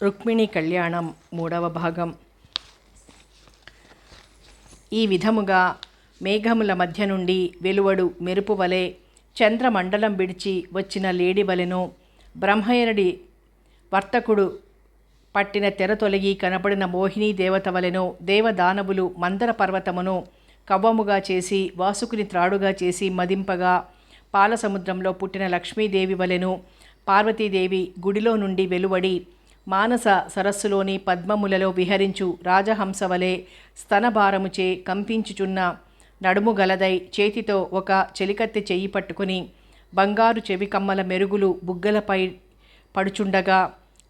రుక్మిణి కళ్యాణం మూడవ భాగం. ఈ విధముగా మేఘముల మధ్య నుండి వెలువడు మెరుపు వలె చంద్రమండలం విడిచి వచ్చిన లేడి వలెను బ్రహ్మయనుడి వర్తకుడు పట్టిన తెర తొలగి కనబడిన మోహిని దేవత వలెను దేవదానవులు మందర పర్వతమును కవ్వముగా చేసి వాసుకుని త్రాడుగా చేసి మదింపగా పాలసముద్రంలో పుట్టిన లక్ష్మీదేవి వలెను పార్వతీదేవి గుడిలో నుండి వెలువడి మానస సరస్సులోని పద్మములలో విహరించు రాజహంస వలె స్తనభారముచే కంపించుచున్న నడుము గలదై చేతితో ఒక చెలికత్తె చెయ్యి పట్టుకుని బంగారు చెవికమ్మల మెరుగులు బుగ్గలపై పడుచుండగా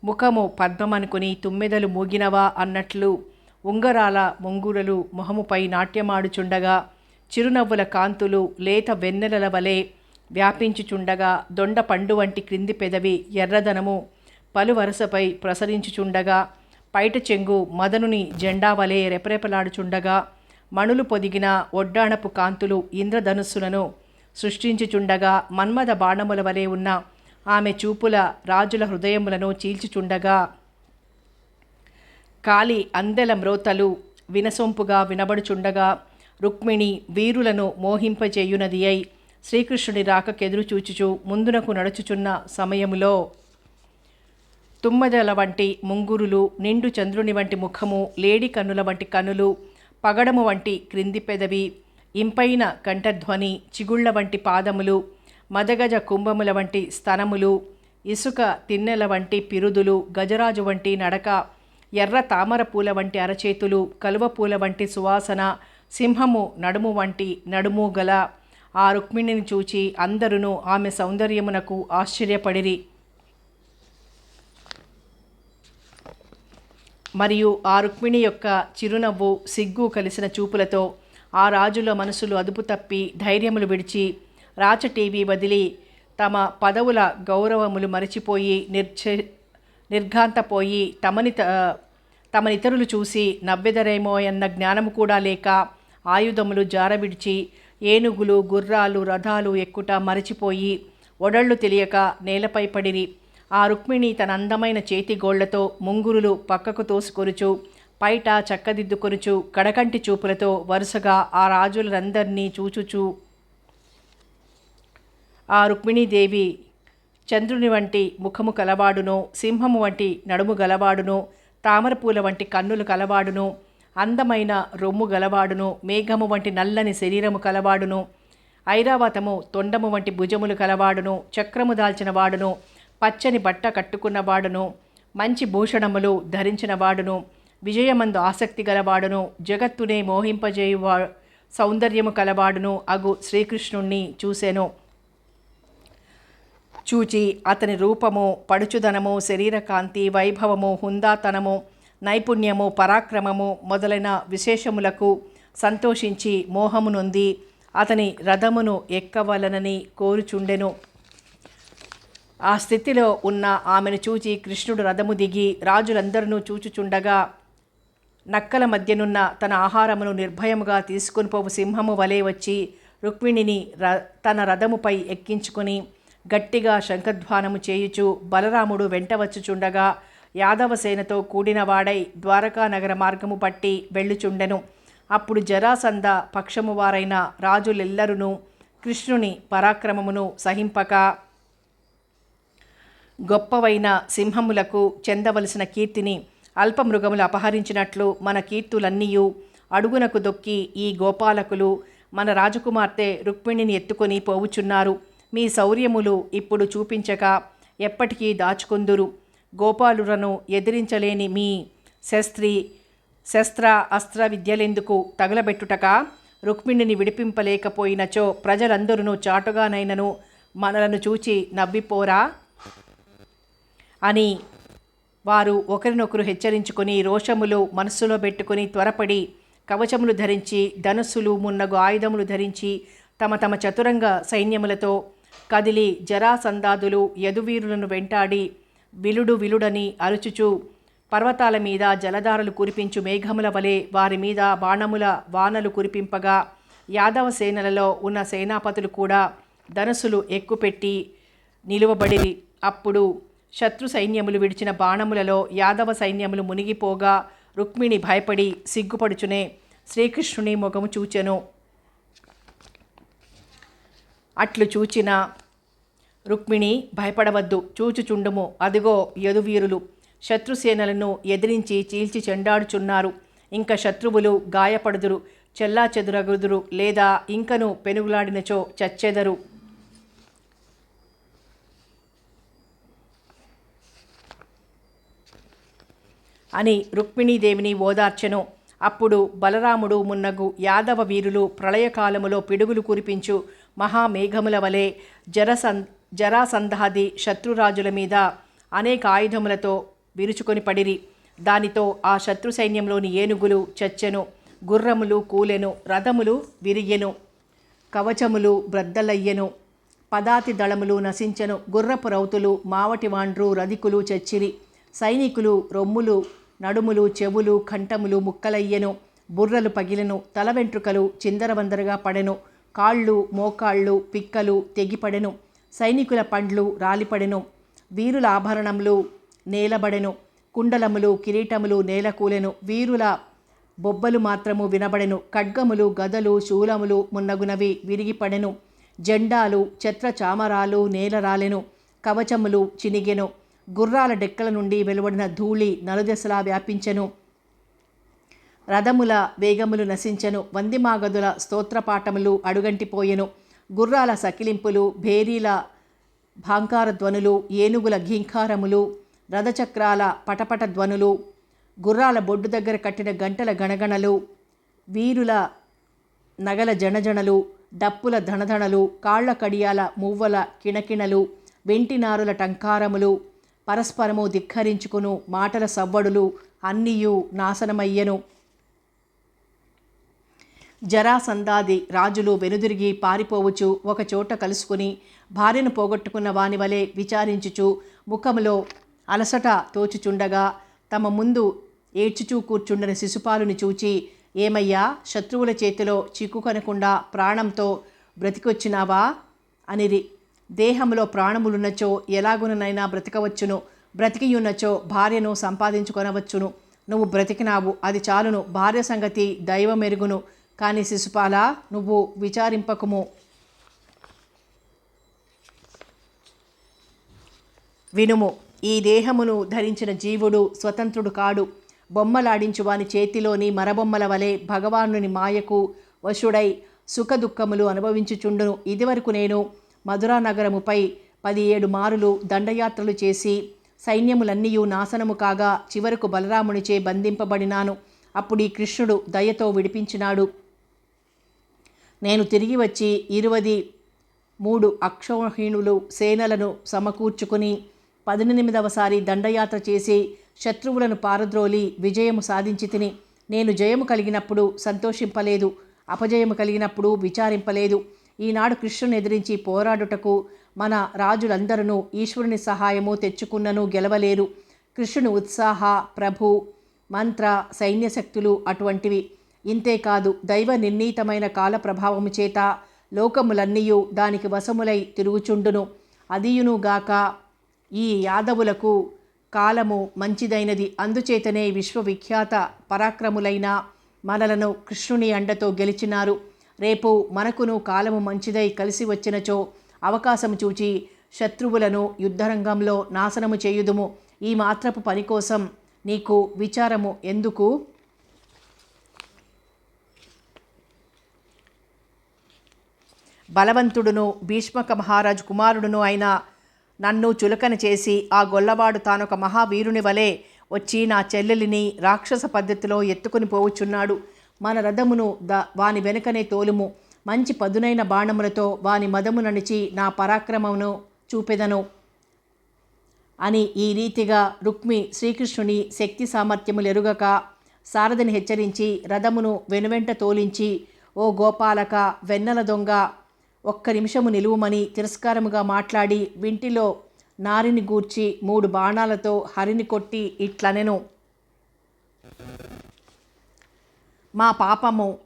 ముఖము పద్మమనుకుని తుమ్మెదలు మూగినవా అన్నట్లు ఉంగరాల ముంగురలు మొహముపై నాట్యమాడుచుండగా చిరునవ్వుల కాంతులు లేత వెన్నెలల వలె వ్యాపించుచుండగా దొండ పండు వంటి క్రింది పెదవి ఎర్రదనము పలు వరుసపై ప్రసరించుచుండగా పైట చెంగు మదనుని జెండా వలె రెపరెపలాడుచుండగా మణులు పొదిగిన ఒడ్డాణపు కాంతులు ఇంద్రధనుస్సులను సృష్టించుచుండగా మన్మథ బాణముల వలె ఉన్న ఆమె చూపుల రాజుల హృదయములను చీల్చుచుండగా కాలి అందెల మ్రోతలు వినసొంపుగా వినబడుచుండగా రుక్మిణి వీరులను మోహింపచేయునది అయి శ్రీకృష్ణుడి రాకకెదురు చూచుచు ముందునకు నడుచుచున్న సమయములో తుమ్మజల వంటి ముంగురులు నిండు చంద్రుని వంటి ముఖము లేడి కన్నుల వంటి కనులు పగడము వంటి క్రింది పెదవి ఇంపైన కంఠధ్వని చిగుళ్ళ వంటి పాదములు మదగజ కుంభముల వంటి స్తనములు ఇసుక తిన్నెల వంటి పిరుదులు గజరాజు వంటి నడక ఎర్ర తామర పూల వంటి అరచేతులు కలువ పూల వంటి సువాసన సింహము నడుము వంటి నడుము గల ఆ రుక్మిణిని చూచి అందరును ఆమె సౌందర్యమునకు ఆశ్చర్యపడిరి. మరియు ఆ రుక్మిణి యొక్క చిరునవ్వు సిగ్గు కలిసిన చూపులతో ఆ రాజుల మనసులు అదుపు తప్పి ధైర్యములు విడిచి రాచటీవీ వదిలి తమ పదవుల గౌరవములు మరచిపోయి నిర్చ నిర్ఘాంతపోయి తమని త- తమనితరులు చూసి నవ్వెదరేమో అన్న జ్ఞానము కూడా లేక ఆయుధములు జారవిడిచి ఏనుగులు గుర్రాలు రథాలు ఎక్కుట మరచిపోయి ఒడళ్ళు తెలియక నేలపై పడిరి. ఆ రుక్మిణి తన అందమైన చేతిగోళ్ళతో ముంగురులు పక్కకు తోసుకొరుచు పైట చక్కదిద్దుకొనుచు కడకంటి చూపులతో వరుసగా ఆ రాజులందరినీ చూచుచూ ఆ రుక్మిణీదేవి చంద్రుని వంటి ముఖము కలవాడును సింహము వంటి నడుము గలవాడును తామరపూల వంటి కన్నులు కలవాడును అందమైన రొమ్ము గలవాడును మేఘము వంటి నల్లని శరీరము కలవాడును ఐరావతము తొండము వంటి భుజములు కలవాడును చక్రము దాల్చిన వాడును పచ్చని బట్ట కట్టుకున్నవాడును మంచి భూషణములు ధరించినవాడును విజయమందు ఆసక్తి గలవాడును జగత్తునే మోహింపజేయువా సౌందర్యము కలవాడును అగు శ్రీకృష్ణుణ్ణి చూసెను. చూచి అతని రూపము పడుచుదనము శరీరకాంతి వైభవము హుందాతనము నైపుణ్యము పరాక్రమము మొదలైన విశేషములకు సంతోషించి మోహము నొంది అతని రథమును ఎక్కవలనని కోరుచుండెను. ఆ స్థితిలో ఉన్న ఆమెను చూచి కృష్ణుడు రథము దిగి రాజులందరినూ చూచుచుండగా నక్కల మధ్యనున్న తన ఆహారమును నిర్భయముగా తీసుకుని పోవు సింహము వలె వచ్చి రుక్మిణిని ర తన రథముపై ఎక్కించుకొని గట్టిగా శంఖధ్వానము చేయుచు బలరాముడు వెంట వచ్చుచుండగా యాదవసేనతో కూడినవాడై ద్వారకా నగర మార్గము పట్టి వెళ్ళుచుండెను. అప్పుడు జరాసంద పక్షము వారైన రాజులెల్లరును కృష్ణుని పరాక్రమమును సహింపక గొప్పవైన సింహములకు చెందవలసిన కీర్తిని అల్పమృగములు అపహరించినట్లు మన కీర్తులన్నీయు అడుగునకు దొక్కి ఈ గోపాలకులు మన రాజకుమార్తె రుక్మిణిని ఎత్తుకొని పోవుచున్నారు. మీ శౌర్యములు ఇప్పుడు చూపించక ఎప్పటికీ దాచుకుందురు. గోపాలులను ఎదిరించలేని మీ శస్త్రి శస్త్ర అస్త్ర విద్యలెందుకు తగలబెట్టుటక? రుక్మిణిని విడిపింపలేకపోయినచో ప్రజలందరూ చాటుగానైనను మనలను చూచి నవ్విపోరా? అని వారు ఒకరినొకరు హెచ్చరించుకొని రోషములు మనస్సులో పెట్టుకొని త్వరపడి కవచములు ధరించి ధనుస్సులు మున్నగు ఆయుధములు ధరించి తమ తమ చతురంగ సైన్యములతో కదిలి జరాసందాదులు యదువీరులను వెంటాడి విలుడు విలుడని అరుచుచు పర్వతాల మీద జలధారలు కురిపించు మేఘముల వలె వారి మీద బాణముల వానలు కురిపింపగా యాదవ సేనలలో ఉన్న సేనాపతులు కూడా ధనుసులు ఎక్కుపెట్టి నిలువబడి అప్పుడు శత్రు సైన్యములు విడిచిన బాణములలో యాదవ సైన్యములు మునిగిపోగా రుక్మిణి భయపడి సిగ్గుపడుచునే శ్రీకృష్ణుని ముఖము చూచెను. అట్లు చూచిన రుక్మిణి భయపడవద్దు చూచుచుండుము. అదిగో యదువీరులు శత్రుసేనలను ఎదిరించి చీల్చి చెండాడుచున్నారు. ఇంకా శత్రువులు గాయపడుదురు చెల్లా చెదురగుదురు లేదా ఇంకను పెనుగులాడినచో చచ్చెదరు. అని రుక్మిణీదేవిని ఓదార్చెను. అప్పుడు బలరాముడు మున్నగు యాదవ వీరులు ప్రళయకాలములో పిడుగులు కురిపించు మహామేఘముల వలె జరసన్ జరాసంధాది శత్రురాజుల మీద అనేక ఆయుధములతో విరుచుకొని పడిరి. దానితో ఆ శత్రు సైన్యంలోని ఏనుగులు చచ్చెను గుర్రములు కూలెను రథములు విరియెను కవచములు బ్రద్దలయ్యెను పదాతి దళములు నశించెను గుర్రపు రౌతులు మావటి వాండ్రు రధికులు చచ్చిరి సైనికులు రొమ్ములు నడుములు చెవులు కంఠములు ముక్కలయ్యెను. బుర్రలు పగిలెను. తల వెంట్రుకలు చిందరవందరగా పడెను. కాళ్ళు మోకాళ్ళు పిక్కలు తెగిపడెను. సైనికుల పండ్లు రాలిపడెను. వీరుల ఆభరణములు నేలబడెను. కుండలములు కిరీటములు నేలకూలెను. వీరుల బొబ్బలు మాత్రము వినబడెను. ఖడ్గములు గదలు శూలములు మున్నగునవి విరిగిపడెను. జెండాలు ఛత్ర చామరాలు నేలరాలెను. కవచములు చినిగెను. గుర్రాల డెక్కల నుండి వెలువడిన ధూళి నలుదెసలా వ్యాపించెను. రథముల వేగములు నశించెను. వందిమాగదుల స్తోత్రపాఠములు అడుగంటిపోయెను. గుర్రాల సకిలింపులు భేరీల భాంకార ధ్వనులు ఏనుగుల ఘీంకారములు రథచక్రాల పటపట ధ్వనులు గుర్రాల బొడ్డు దగ్గర కట్టిన గంటల గణగణలు వీరుల నగల జనజనలు డప్పుల ధనధనలు కాళ్ళ కడియాల మువ్వల కిణకిణలు వెంటినారుల టంకారములు పరస్పరము ధిక్కరించుకును మాటల సవ్వడులు అన్నియు నాశనమయ్యను. జరాసందాది రాజులు వెనుదిరిగి పారిపోవచ్చు ఒక చోట కలుసుకుని భార్యను పోగొట్టుకున్న వాని వలె విచారించుచు ముఖములో అలసట తోచుచుండగా తమ ముందు ఏడ్చుచూ కూర్చుండని శిశుపాలుని చూచి ఏమయ్యా శత్రువుల చేతిలో చిక్కుకొనకుండా ప్రాణంతో బ్రతికొచ్చినావా? అనిరి. దేహంలో ప్రాణములున్నచో ఎలాగుననైనా బ్రతికవచ్చును. బ్రతికియున్నచో భార్యను సంపాదించుకొనవచ్చును. నువ్వు బ్రతికినావు అది చాలును. భార్య సంగతి దైవమెరుగును. కానీ శిశుపాల నువ్వు విచారింపకము. వినుము ఈ దేహమును ధరించిన జీవుడు స్వతంత్రుడు కాడు. బొమ్మలాడించు వాని చేతిలోని మరబొమ్మల వలె భగవానుని మాయకు వశుడై సుఖదుఖములు అనుభవించుచుండును. ఇదివరకు నేను మధురా నగరముపై పది ఏడు మారులు దండయాత్రలు చేసి సైన్యములన్నీయు నాశనము కాగా చివరకు బలరామునిచే బంధింపబడినాను. అప్పుడు ఈ కృష్ణుడు దయతో విడిపించినాడు. నేను తిరిగి వచ్చి ఇరువది మూడు అక్షోహీనులు సేనలను సమకూర్చుకుని పద్దెనిమిదవసారి దండయాత్ర చేసి శత్రువులను పారద్రోలి విజయము సాధించి తిని నేను జయము కలిగినప్పుడు సంతోషింపలేదు అపజయము కలిగినప్పుడు విచారింపలేదు. ఈనాడు కృష్ణుని ఎదిరించి పోరాడుటకు మన రాజులందరూ ఈశ్వరుని సహాయము తెచ్చుకున్నను గెలవలేరు. కృష్ణుని ఉత్సాహ ప్రభు మంత్ర సైన్యశక్తులు అటువంటివి. ఇంతేకాదు దైవ నిర్ణీతమైన కాల ప్రభావము చేత లోకములన్నీయు దానికి వశములై తిరుగుచుండును. అదియునుగాక ఈ యాదవులకు కాలము మంచిదైనది. అందుచేతనే విశ్వవిఖ్యాత పరాక్రములైన మనలను కృష్ణుని అండతో గెలిచినారు. రేపు మనకును కాలము మంచిదై కలిసి వచ్చినచో అవకాశం చూచి శత్రువులను యుద్ధరంగంలో నాశనము చేయుదుము. ఈ మాత్రపు పని కోసం నీకు విచారము ఎందుకు? బలవంతుడును భీష్మక మహారాజు కుమారుడును అయిన నన్ను చులకన చేసి ఆ గొల్లవాడు తానొక మహావీరుని వలె వచ్చి నా చెల్లెలిని రాక్షస పద్ధతిలో ఎత్తుకుని పోవుచున్నాడు మన రథమును ద వాని వెనుకనే తోలుము. మంచి పదునైన బాణములతో వాని మదము నడిచి నా పరాక్రమమును చూపెదను. అని ఈ రీతిగా రుక్మి శ్రీకృష్ణుని శక్తి సామర్థ్యములు ఎరుగక సారథిని హెచ్చరించి రథమును వెనువెంట తోలించి ఓ గోపాలక వెన్నెల దొంగ ఒక్క నిమిషము నిలువుమని తిరస్కారముగా మాట్లాడి వింటిలో నారిని గూర్చి మూడు బాణాలతో హరిని కొట్టి ఇట్లనెను. మా పాపము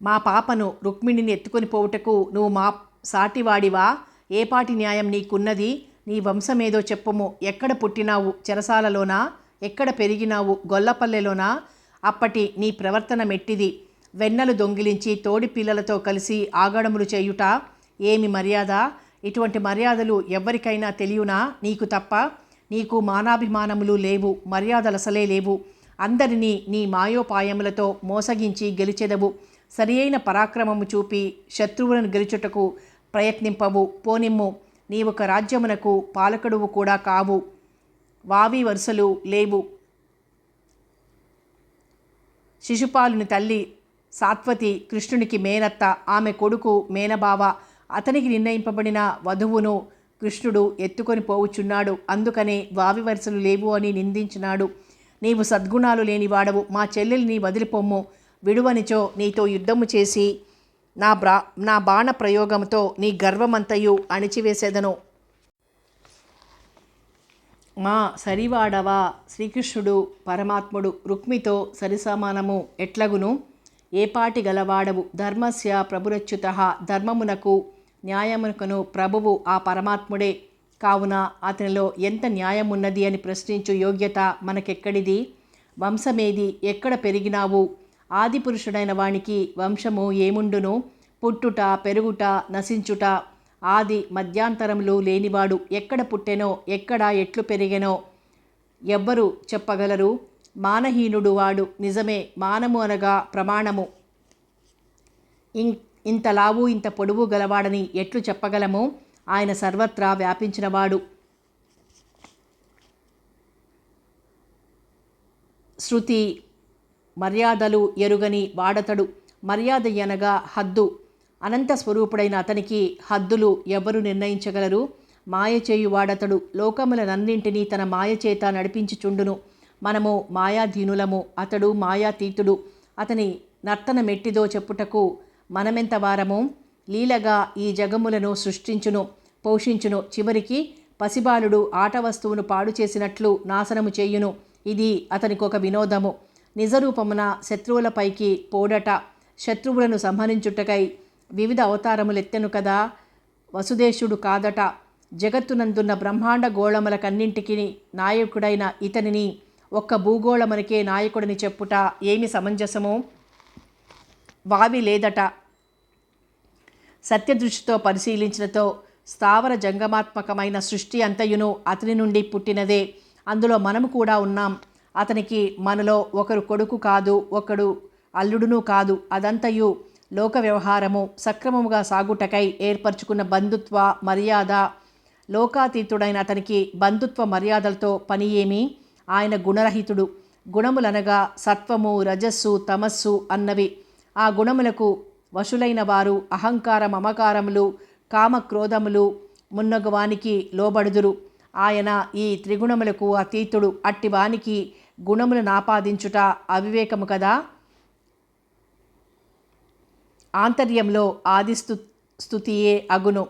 మా పాపను రుక్మిణిని ఎత్తుకొని పోవుటకు నువ్వు మా సాటివాడివా? ఏపాటి న్యాయం నీకున్నది? నీ వంశమేదో చెప్పము. ఎక్కడ పుట్టినావు చెరసాలలోనా? ఎక్కడ పెరిగినావు గొల్లపల్లెలోనా? అప్పటి నీ ప్రవర్తన మెట్టిది వెన్నలు దొంగిలించి తోడి పిల్లలతో కలిసి ఆగడములు చేయుట ఏమి మర్యాద? ఇటువంటి మర్యాదలు ఎవరికైనా తెలియనా నీకు తప్ప? నీకు మానాభిమానములు లేవు మర్యాదలు అసలే లేవు. అందరినీ నీ మాయోపాయములతో మోసగించి గెలిచెదవు. సరియైన పరాక్రమము చూపి శత్రువులను గెలుచుటకు ప్రయత్నింపవు. పోనిమ్ము నీవొక రాజ్యమునకు పాలకుడువు కూడా కావు. వావి వరుసలు లేవు. శిశుపాలుని తల్లి సాత్వతి కృష్ణునికి మేనత్త ఆమె కొడుకు మేనబావ అతనికి నిర్ణయింపబడిన వధువును కృష్ణుడు ఎత్తుకొని పోవుచున్నాడు. అందుకనే వావి వరుసలు లేవు అని నిందించినాడు. నీవు సద్గుణాలు లేనివాడవు. మా చెల్లెల్ని వదిలిపోమ్ము. విడువనిచో నీతో యుద్ధము చేసి నా బ్రా నా బాణ ప్రయోగంతో నీ గర్వమంతయు అణిచివేసేదను. మా సరివాడవా శ్రీకృష్ణుడు పరమాత్ముడు రుక్మితో సరిసమానము ఎట్లగును? ఏపాటి గలవాడవు? ధర్మస్య ప్రభురచ్యుత ధర్మమునకు న్యాయమునకును ప్రభువు ఆ పరమాత్ముడే. కావున అతనిలో ఎంత న్యాయమున్నది అని ప్రశ్నించు యోగ్యత మనకెక్కడిది? వంశమేది? ఎక్కడ పెరిగినావు? ఆది పురుషుడైన వానికి వంశము ఏముండును? పుట్టుట పెరుగుట నశించుట ఆది మధ్యాంతరములు లేనివాడు ఎక్కడ పుట్టెనో ఎక్కడ ఎట్లు పెరిగెనో ఎవ్వరు చెప్పగలరు? మానహీనుడు వాడు నిజమే మానము అనగా ప్రమాణము. ఇం ఇంత లావు ఇంత పొడువు గలవాడని ఎట్లు చెప్పగలము? ఆయన సర్వత్రా వ్యాపించినవాడు. శృతి మర్యాదలు ఎరుగని వాడతడు. మర్యాద అనగా హద్దు. అనంత స్వరూపుడైన అతనికి హద్దులు ఎవరు నిర్ణయించగలరు? మాయ చేయు వాడతడు. లోకములనన్నింటినీ తన మాయ చేత నడిపించుచుండును. మనము మాయాధీనులము. అతడు మాయాతీతుడు. అతని నర్తన మెట్టిదో చెప్పుటకు మనమెంత వారము? లీలగా ఈ జగములను సృష్టించును పోషించును. చివరికి పసిబాలుడు ఆట వస్తువును పాడు చేసినట్లు నాశనము చేయును. ఇది అతనికొక వినోదము. నిజరూపమున శత్రువులపైకి పోడట శత్రువులను సంహరించుటకై వివిధ అవతారములెత్తెను కదా? వసుదేశుడు కాదట. జగత్తునందున్న బ్రహ్మాండ గోళములకన్నింటికి నాయకుడైన ఇతనిని ఒక్క భూగోళమునకే నాయకుడిని చెప్పుట ఏమి సమంజసము? వావి లేదట. సత్యదృష్టితో పరిశీలించినతో స్థావర జంగమాత్మకమైన సృష్టి అంతయును అతని నుండి పుట్టినదే. అందులో మనము కూడా ఉన్నాం. అతనికి మనలో ఒకరు కొడుకు కాదు ఒకడు అల్లుడును కాదు అదంతయు లోక వ్యవహారము సక్రమముగా సాగుటకై ఏర్పరచుకున్న బంధుత్వ మర్యాద. లోకాతీతుడైన అతనికి బంధుత్వ మర్యాదలతో పని ఏమి? ఆయన గుణరహితుడు. గుణములనగా సత్వము రజస్సు తమస్సు అన్నవి. ఆ గుణములకు వశులైన వారు అహంకార మమకారములు కామక్రోధములు మున్నగువానికి లోబడుదురు. ఆయన ఈ త్రిగుణములకు అతీతుడు. అట్టి వానికి నాపాదించుట అవివేకము కదా? ఆంతర్యంలో ఆదిస్తు స్థుతియే అగును.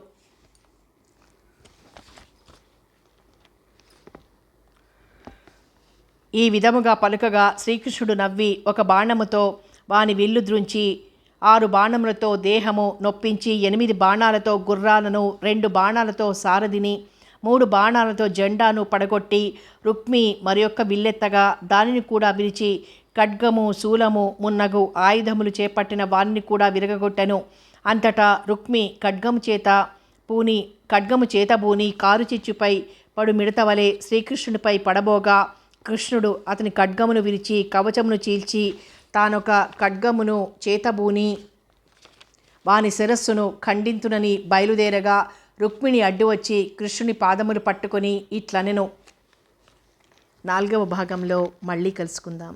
ఈ విధముగా పలుకగా శ్రీకృష్ణుడు నవ్వి ఒక బాణముతో వాని విల్లు ద్రుంచి ఆరు బాణములతో దేహము నొప్పించి ఎనిమిది బాణాలతో గుర్రాలను రెండు బాణాలతో సారథిని మూడు బాణాలతో జెండాను పడగొట్టి రుక్మి మరియొక్క విల్లెత్తగా దానిని కూడా విరిచి ఖడ్గము శూలము మున్నగు ఆయుధములు చేపట్టిన వారిని కూడా విరగగొట్టెను. అంతటా రుక్మి ఖడ్గము చేత పూని ఖడ్గము చేత బూని కారు చిచ్చుపై పడు మిడతవలే శ్రీకృష్ణునిపై పడబోగా కృష్ణుడు అతని ఖడ్గమును విరిచి కవచమును చీల్చి తానొక ఖడ్గమును చేతబూని వాని శిరస్సును ఖండింతునని బయలుదేరగా రుక్మిణి అడ్డు వచ్చి కృష్ణుని పాదములు పట్టుకొని ఇట్లనెను. నాలుగవ భాగంలో మళ్ళీ కలుసుకుందాం.